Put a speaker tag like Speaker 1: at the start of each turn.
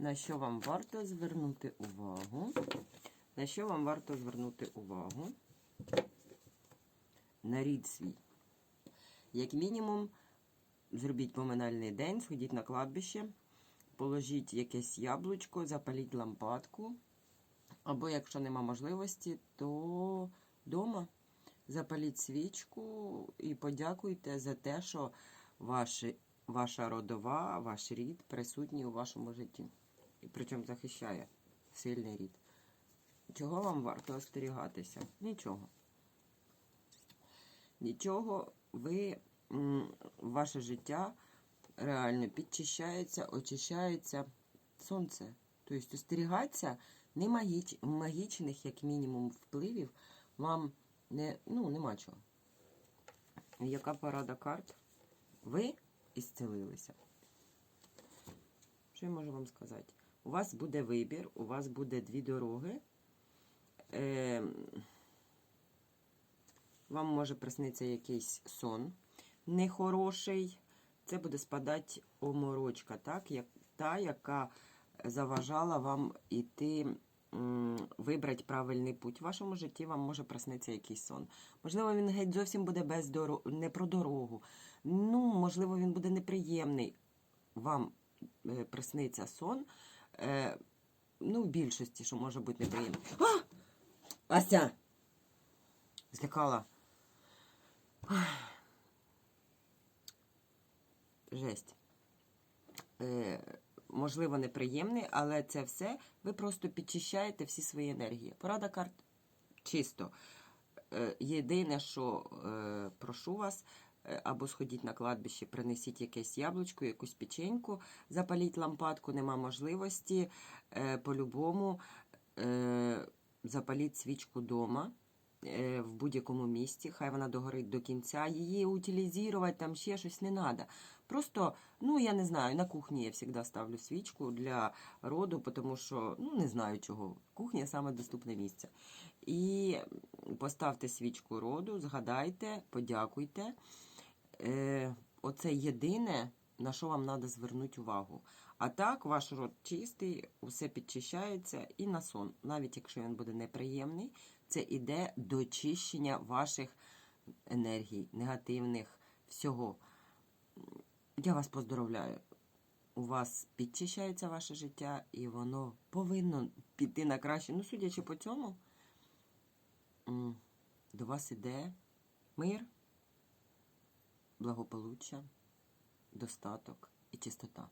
Speaker 1: на що вам варто звернути увагу? На що вам варто звернути увагу? На рід свій. Як мінімум, зробіть поминальний день, сходіть на кладбище, положіть якесь яблучко, запаліть лампадку. Або, якщо нема можливості, то вдома запаліть свічку і подякуйте за те, що ваші, ваша родова, ваш рід присутній у вашому житті. І причому захищає сильний рід. Чого вам варто остерігатися? Нічого. Нічого, ви ваше життя реально підчищається, очищається сонце. Тобто остерігатися не магіч, магічних, як мінімум, впливів вам не, ну, нема чого. Яка порада карт? Ви ісцелилися. Що я можу вам сказати? У вас буде вибір, у вас буде дві дороги. Е, вам може приснитися якийсь сон нехороший. Це буде спадати оморочка, так? Як, та, яка заважала вам іти, вибрати правильний путь. В вашому житті вам може приснитися якийсь сон. Можливо, він геть зовсім буде без доро... не про дорогу. Ну, можливо, він буде неприємний. Вам е, присниться сон. Е, ну, в більшості, що може бути неприємний. А! Ася! Злякала. Жесть. Е, можливо, неприємний, але це все ви просто підчищаєте всі свої енергії. Порада карт чисто. Е, єдине, що е, прошу вас, або сходіть на кладбище, принесіть якесь яблучко, якусь печеньку, запаліть лампадку, нема можливості. Е, по-любому е, запаліть свічку вдома. е, В будь-якому місці, хай вона догорить до кінця, її утилізувати, там ще щось не треба. Просто, ну я не знаю, на кухні я завжди ставлю свічку для роду, тому що ну не знаю чого. Кухня саме доступне місце. І поставте свічку роду, згадайте, подякуйте. Е, оце єдине, на що вам треба звернути увагу. А так, ваш рот чистий, усе підчищається і на сон. Навіть якщо він буде неприємний, це іде до чищення ваших енергій, негативних, всього. Я вас поздоровляю. У вас підчищається ваше життя, і воно повинно піти на краще. Ну, судячи по цьому, до вас іде мир, благополуччя, достаток і чистота.